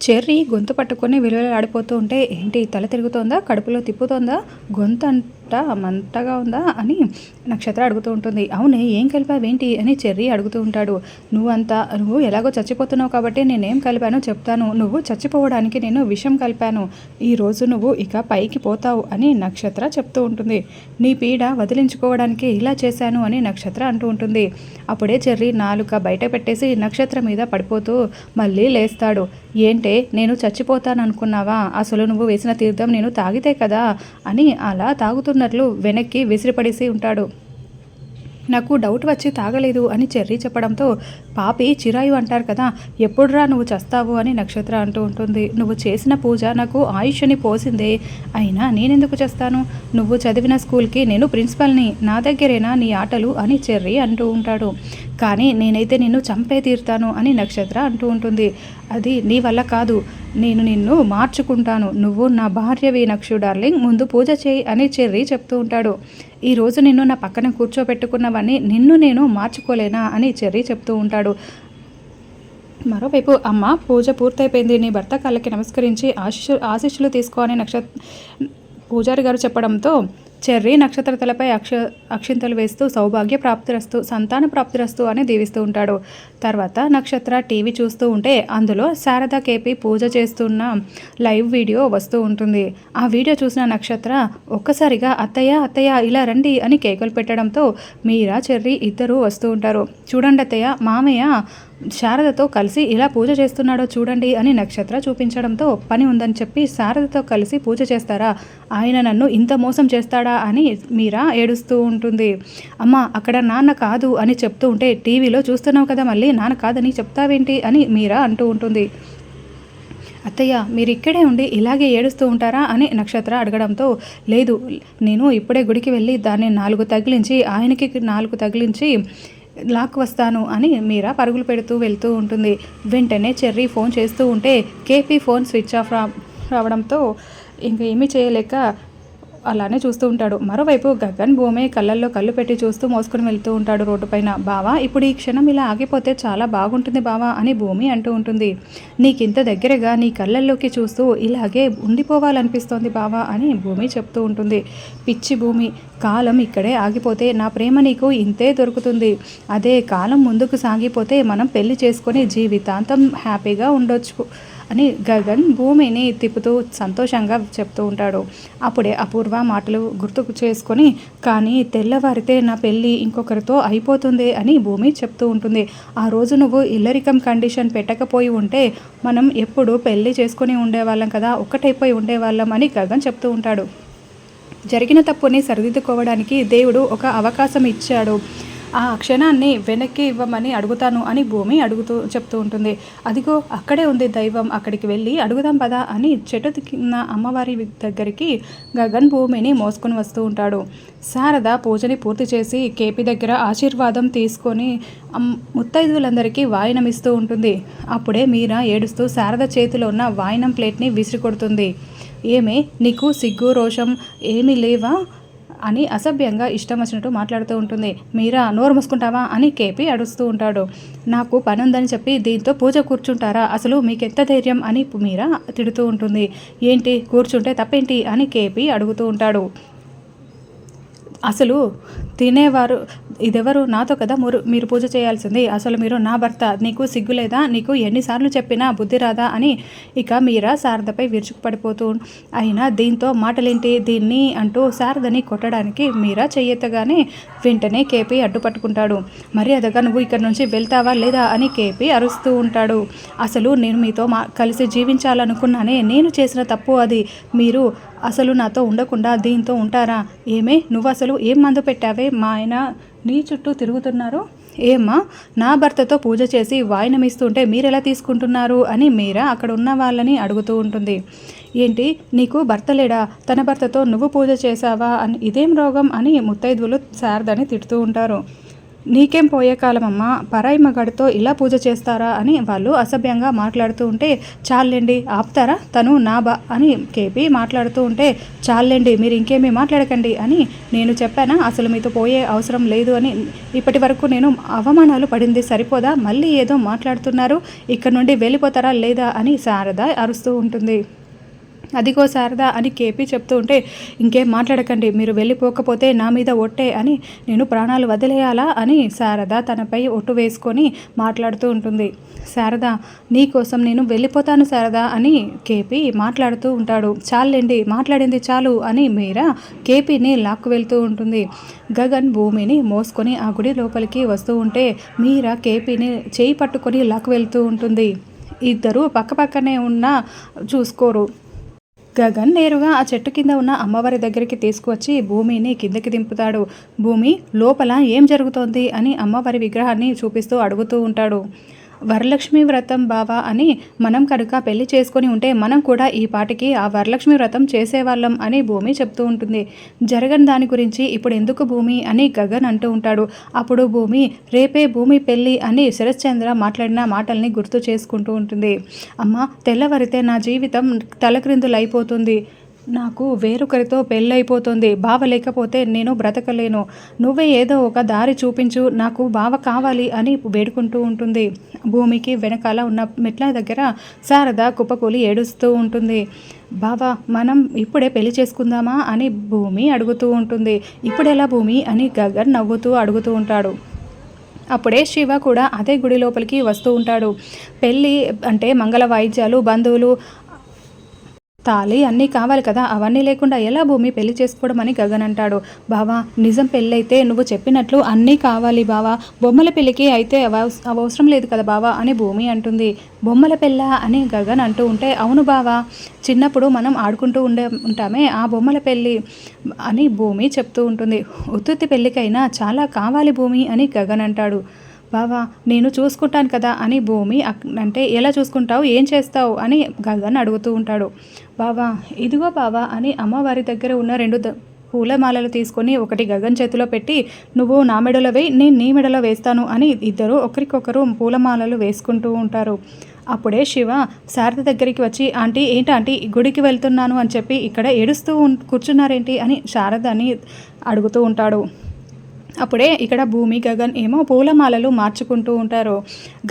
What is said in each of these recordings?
Cherry గొంతు పట్టుకొని విలువలాడిపోతూ ఉంటే ఏంటి తల తిరుగుతోందా? కడుపులో తిప్పుతోందా? గొంతు అంట మంటగా ఉందా? అని నక్షత్ర అడుగుతూ ఉంటుంది. అవునే ఏం కలిపావేంటి అని చెర్రీ అడుగుతూ ఉంటాడు. నువ్వంతా నువ్వు ఎలాగో చచ్చిపోతున్నావు కాబట్టి నేనేం కలిపానో చెప్తాను. నువ్వు చచ్చిపోవడానికి నేను విషం కలిపాను. ఈరోజు నువ్వు ఇక పైకి పోతావు అని నక్షత్ర చెప్తూ ఉంటుంది. నీ పీడ వదిలించుకోవడానికి ఇలా చేశాను అని నక్షత్ర అంటూ ఉంటుంది. అప్పుడే చెర్రీ నాలుక బయట పెట్టేసి నక్షత్ర మీద పడిపోతూ మళ్ళీ లేస్తాడు. ఏంటే నేను చచ్చిపోతాను అనుకున్నావా అసలు నువ్వు వేసిన తీర్థం నేను తాగితే కదా? అని అలా తాగుతున్నట్లు వెనక్కి విసిరిపడేసి ఉంటాడు. నాకు డౌట్ వచ్చి తాగలేదు అని చెర్రీ చెప్పడంతో పాపి చిరాయు అంటారు కదా ఎప్పుడురా నువ్వు చస్తావు? అని నక్షత్ర అంటూ ఉంటుంది. నువ్వు చేసిన పూజ నాకు ఆయుష్ని పోసిందే. అయినా నేనెందుకు చేస్తాను? నువ్వు చదివిన స్కూల్కి నేను ప్రిన్సిపల్ని. నా దగ్గరేనా నీ ఆటలు? అని చెర్రీ అంటూ ఉంటాడు. కానీ నేనైతే నిన్ను చంపే తీరుతాను అని నక్షత్ర అంటూ ఉంటుంది. అది నీ వల్ల కాదు. నేను నిన్ను మార్చుకుంటాను. నువ్వు నా భార్యవి నక్షు డార్లింగ్. ముందు పూజ చేయి అని చెర్రీ చెప్తూ ఉంటాడు. ఈరోజు నిన్ను నా పక్కన కూర్చోబెట్టుకున్నవని నిన్ను నేను మార్చుకోలేనా అని చెర్రీ చెప్తూ ఉంటాడు. మరోవైపు అమ్మ పూజ పూర్తయిపోయింది. నీ భర్త కళ్ళకి నమస్కరించి ఆశిషు ఆశిష్యులు తీసుకో అని నక్ష పూజారి గారు చెప్పడంతో చెర్రీ నక్షత్ర తలపై అక్ష అక్షింతలు వేస్తూ సౌభాగ్య ప్రాప్తిరస్తు సంతాన ప్రాప్తిరస్తు అని దీవిస్తూ ఉంటాడు. తర్వాత నక్షత్ర టీవీ చూస్తూ ఉంటే అందులో శారద కేపీ పూజ చేస్తున్న లైవ్ వీడియో వస్తూ ఉంటుంది. ఆ వీడియో చూసిన నక్షత్ర ఒక్కసారిగా అత్తయ్య అత్తయ్య ఇలా రండి అని కేకలు పెట్టడంతో మీరా చెర్రీ ఇద్దరూ వస్తూ ఉంటారు. చూడండి అత్తయ్య మామయ్య శారదతో కలిసి ఇలా పూజ చేస్తున్నాడో చూడండి అని నక్షత్ర చూపించడంతో పని ఉందని చెప్పి శారదతో కలిసి పూజ చేస్తారా? ఆయన నన్ను ఇంత మోసం చేస్తాడా అని మీరా ఏడుస్తూ ఉంటుంది. అమ్మ అక్కడ నాన్న కాదు అని చెప్తూ ఉంటే టీవీలో చూస్తున్నావు కదా మళ్ళీ నాన్న కాదని చెప్తావేంటి అని మీరా అంటూ ఉంటుంది. అత్తయ్య మీరు ఇక్కడే ఉండి ఇలాగే ఏడుస్తూ ఉంటారా అని నక్షత్ర అడగడంతో లేదు నేను ఇప్పుడే గుడికి వెళ్ళి దాన్ని నాలుగు తగిలించి ఆయనకి నాలుగు తగిలించి లాక్ వస్తాను అని మీరా పరుగులు పెడుతూ వెళ్తూ ఉంటుంది. వెంటనే చెర్రీ ఫోన్ చేస్తూ ఉంటే కేపీ ఫోన్ స్విచ్ ఆఫ్ రా రావడంతో ఇంక ఏమీ చేయలేక అలానే చూస్తూ ఉంటాడు. మరోవైపు గగన్ భూమి కళ్ళల్లో కళ్ళు పెట్టి చూస్తూ మోసుకొని వెళ్తూ ఉంటాడు రోడ్డు పైన బావా ఇప్పుడు ఈ క్షణం ఇలా ఆగిపోతే చాలా బాగుంటుంది బావా అని భూమి అంటూ ఉంటుంది. నీకింత దగ్గరగా నీ కళ్ళల్లోకి చూస్తూ ఇలాగే ఉండిపోవాలనిపిస్తోంది బావా అని భూమి చెప్తూ ఉంటుంది. పిచ్చి భూమి కాలం ఇక్కడే ఆగిపోతే నా ప్రేమ నీకు ఇంతే దొరుకుతుంది. అదే కాలం ముందుకు సాగిపోతే మనం పెళ్ళి చేసుకొని జీవితాంతం హ్యాపీగా ఉండొచ్చు అని గగన్ భూమిని తిప్పుతూ సంతోషంగా చెప్తూ ఉంటాడు. అప్పుడే అపూర్వ మాటలు గుర్తుకు చేసుకొని కానీ తెల్లవారితే నా పెళ్ళి ఇంకొకరితో అయిపోతుంది అని భూమి చెప్తూ ఉంటుంది. ఆ రోజు నువ్వు ఇల్లరికం కండిషన్ పెట్టకపోయి ఉంటే మనం ఎప్పుడు పెళ్ళి చేసుకొని ఉండేవాళ్ళం కదా ఒక్కటైపోయి ఉండేవాళ్ళం అని గగన్ చెప్తూ ఉంటాడు. జరిగిన తప్పుని సరిదిద్దుకోవడానికి దేవుడు ఒక అవకాశం ఇచ్చాడు. ఆ క్షణాన్ని వెనక్కి ఇవ్వమని అడుగుతాను అని భూమి అడుగుతూ చెప్తూ ఉంటుంది. అదిగో అక్కడే ఉంది దైవం అక్కడికి వెళ్ళి అడుగుదాం పదా అని చెట్టు కింద అమ్మవారి దగ్గరికి గగన్ భూమిని మోసుకొని వస్తూ ఉంటాడు. శారద పూజని పూర్తి చేసి కేపీ దగ్గర ఆశీర్వాదం తీసుకొని ముత్తైదువులందరికీ వాయనం ఇస్తూ ఉంటుంది. అప్పుడే మీరా ఏడుస్తూ శారద చేతిలో ఉన్న వాయనం ప్లేట్ని విసిరి కొడుతుంది ఏమే? నీకు సిగ్గు రోషం ఏమీ లేవా? అని అసభ్యంగా ఇష్టం వచ్చినట్టు మాట్లాడుతూ ఉంటుంది. మీరా నోరు మూసుకుంటావా? అని కేపీ అడుస్తూ ఉంటాడు. నాకు పని ఉందని చెప్పి దీంతో పూజ కూర్చుంటారా? అసలు మీకు ఎంత ధైర్యం? అని మీరా తిడుతూ ఉంటుంది. ఏంటి? కూర్చుంటే తప్పేంటి? అని కేపీ అడుగుతూ ఉంటాడు. అసలు తినేవారు ఇదెవరు? నాతో కదా మీరు మీరు పూజ చేయాల్సింది. అసలు మీరు నా భర్త. నీకు సిగ్గు లేదా? నీకు ఎన్నిసార్లు చెప్పినా బుద్ధి రాదా? అని ఇక మీరా శారదపై విరుచుకుపడిపోతూ అయినా దీంతో మాటలేంటి? దీన్ని అంటూ శారదని కొట్టడానికి మీరా చెయ్యెత్తగానే వెంటనే కేపీ అడ్డుపట్టుకుంటాడు. మర్యాదగా నువ్వు ఇక్కడ నుంచి వెళ్తావా లేదా? అని కేపీ అరుస్తూ ఉంటాడు. అసలు నేను మీతో మా కలిసి జీవించాలనుకున్నానే నేను చేసిన తప్పు అది. మీరు అసలు నాతో ఉండకుండా దీంతో ఉంటారా? ఏమే? నువ్వు అసలు ఏం మందు పెట్టావే? మా ఆయన నీ చుట్టూ తిరుగుతున్నారు? ఏమ్మా నా భర్తతో పూజ చేసి వాయినమిస్తుంటే మీరెలా తీసుకుంటున్నారు? అని మీరా అక్కడ ఉన్న వాళ్ళని అడుగుతూ ఉంటుంది. ఏంటి నీకు భర్త లేడా? తన భర్తతో నువ్వు పూజ చేశావా? అని ఇదేం రోగం అని ముత్తైదువులు శారదని తిడుతూ ఉంటారు. నీకేం పోయే కాలమమ్మా? పరాయి మగాడితో ఇలా పూజ చేస్తారా అని వాళ్ళు అసభ్యంగా మాట్లాడుతూ ఉంటే చాలండి ఆపుతారా? తను నా బా అని కేపీ మాట్లాడుతూ ఉంటే చాలండి మీరు ఇంకేమీ మాట్లాడకండి అని నేను చెప్పానా? అసలు మీతో పోయే అవసరం లేదు అని ఇప్పటి వరకు నేను అవమానాలు పడింది సరిపోదా? మళ్ళీ ఏదో మాట్లాడుతున్నారు ఇక్కడ నుండి వెళ్ళిపోతారా లేదా అని శారద అరుస్తూ ఉంటుంది. అదిగో శారదా అని కేపీ చెప్తూ ఉంటే ఇంకేం మాట్లాడకండి మీరు వెళ్ళిపోకపోతే నా మీద ఒట్టే అని నేను ప్రాణాలు వదిలేయాలా? అని శారద తనపై ఒట్టు వేసుకొని మాట్లాడుతూ ఉంటుంది. శారద నీకోసం నేను వెళ్ళిపోతాను శారదా అని కేపీ మాట్లాడుతూ ఉంటాడు. చాలండి మాట్లాడింది చాలు అని మీరా కేపీని లాక్కు వెళ్తూ ఉంటుంది. గగన్ భూమిని మోసుకొని ఆ గుడి లోపలికి వస్తూ ఉంటే మీరా కేపీని చేయి పట్టుకొని లాక్కు వెళ్తూ ఉంటుంది. ఇద్దరు పక్కపక్కనే ఉన్న చూసుకోరు. గగన్ నేరుగా ఆ చెట్టు కింద ఉన్న అమ్మవారి దగ్గరికి తీసుకువచ్చి భూమిని కిందకి దింపుతాడు. భూమి లోపల ఏం జరుగుతోంది అని అమ్మవారి విగ్రహాన్ని చూపిస్తూ అడుగుతూ ఉంటాడు. వరలక్ష్మి వ్రతం బావా అని మనం కనుక పెళ్ళి చేసుకొని ఉంటే మనం కూడా ఈ పాటికి ఆ వరలక్ష్మి వ్రతం చేసేవాళ్ళం అని భూమి చెప్తూ ఉంటుంది. జరగని దాని గురించి ఇప్పుడు ఎందుకు భూమి అని గగన్ అంటూ ఉంటాడు. అప్పుడు భూమి రేపే భూమి పెళ్ళి అని శరశ్చంద్ర మాట్లాడిన మాటల్ని గుర్తు చేసుకుంటూ ఉంటుంది. అమ్మ తెల్లవరితే నా జీవితం తలక్రిందులైపోతుంది. నాకు వేరొకరితో పెళ్ళైపోతుంది బావ లేకపోతే నేను బ్రతకలేను. నువ్వే ఏదో ఒక దారి చూపించు నాకు బావ కావాలి అని వేడుకుంటూ ఉంటుంది. భూమికి వెనకాల ఉన్న మెట్ల దగ్గర శారద కుప్పకూలి ఏడుస్తూ ఉంటుంది. బావా మనం ఇప్పుడే పెళ్ళి చేసుకుందామా అని భూమి అడుగుతూ ఉంటుంది. ఇప్పుడెలా భూమి అని గగన్ నవ్వుతూ అడుగుతూ ఉంటాడు. అప్పుడే శివ కూడా అదే గుడి లోపలికి వస్తూ ఉంటాడు. పెళ్ళి అంటే మంగళ వాయిద్యాలు బంధువులు తాళి అన్నీ కావాలి కదా అవన్నీ లేకుండా ఎలా భూమి పెళ్ళి చేసుకోవడం అని గగన్ అంటాడు. బావా నిజం పెళ్ళైతే నువ్వు చెప్పినట్లు అన్నీ కావాలి బావా. బొమ్మల పెళ్ళికి అయితే అవసరం లేదు కదా బావా అని భూమి అంటుంది. బొమ్మల పెళ్ళ అని గగన్ అంటూ ఉంటే అవును బావా చిన్నప్పుడు మనం ఆడుకుంటూ ఉండే ఉంటామే ఆ బొమ్మల పెళ్ళి అని భూమి చెప్తూ ఉంటుంది. ఉత్తుత్తి పెళ్ళికైనా చాలా కావాలి భూమి అని గగన్ అంటాడు. బావా నేను చూసుకుంటాను కదా అని భూమి అంటే ఎలా చూసుకుంటావు ఏం చేస్తావు అని గగన్ అడుగుతూ ఉంటాడు. బావా ఇదిగో బావా అని అమ్మవారి దగ్గర ఉన్న రెండు పూలమాలలు తీసుకొని ఒకటి గగన్ చేతిలో పెట్టి నువ్వు నా మెడలో వేయి నేను నీ మెడలో వేస్తాను అని ఇద్దరు ఒకరికొకరు పూలమాలలు వేసుకుంటూ ఉంటారు. అప్పుడే శివ శారద దగ్గరికి వచ్చి ఆంటీ ఏంటి ఆంటీ గుడికి వెళ్తున్నాను అని చెప్పి ఇక్కడ ఏడుస్తూ కూర్చున్నారేంటి అని శారదని అడుగుతూ ఉంటాడు. అప్పుడే ఇక్కడ భూమి గగన్ ఏమో పూలమాలలు మార్చుకుంటూ ఉంటారు.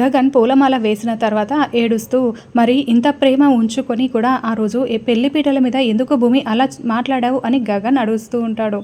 గగన్ పూలమాల వేసిన తర్వాత ఏడుస్తూ మరి ఇంత ప్రేమ ఉంచుకొని కూడా ఆ రోజు పెళ్ళి పీటల మీద ఎందుకు భూమి అలా మాట్లాడావు? అని గగన్ అడుగుతూ ఉంటాడు.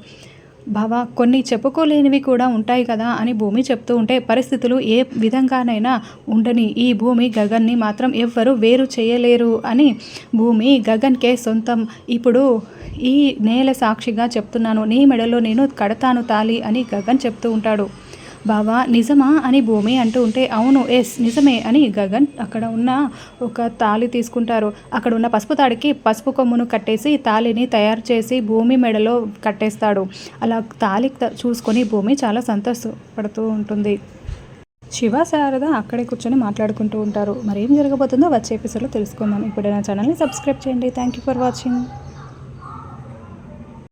బావా కొన్ని చెప్పుకోలేనివి కూడా ఉంటాయి కదా అని భూమి చెప్తూ ఉంటే పరిస్థితులు ఏ విధంగానైనా ఉండని ఈ భూమి గగన్ని మాత్రం ఎవ్వరు వేరు చేయలేరు అని భూమి గగన్కే సొంతం. ఇప్పుడు ఈ నేల సాక్షిగా చెప్తున్నాను. నీ మెడలో నేను కడతాను తాలి అని గగన్ చెప్తూ ఉంటాడు. బావా నిజమా అని భూమి అంటూ ఉంటే అవును ఎస్ నిజమే అని గగన్ అక్కడ ఉన్న ఒక తాళి తీసుకుంటారు. అక్కడ ఉన్న పసుపు తాడికి పసుపు కొమ్మును కట్టేసి తాళిని తయారు చేసి భూమి మెడలో కట్టేస్తాడు. అలా తాళి చూసుకొని భూమి చాలా సంతోషపడుతూ ఉంటుంది. శివ శారద అక్కడే కూర్చొని మాట్లాడుకుంటూ ఉంటారు. మరి ఏం జరగబోతుందో వచ్చే ఎపిసోడ్లో తెలుసుకుందాం. ఇప్పుడు నా ఛానల్ని సబ్స్క్రైబ్ చేయండి. Thank you for watching.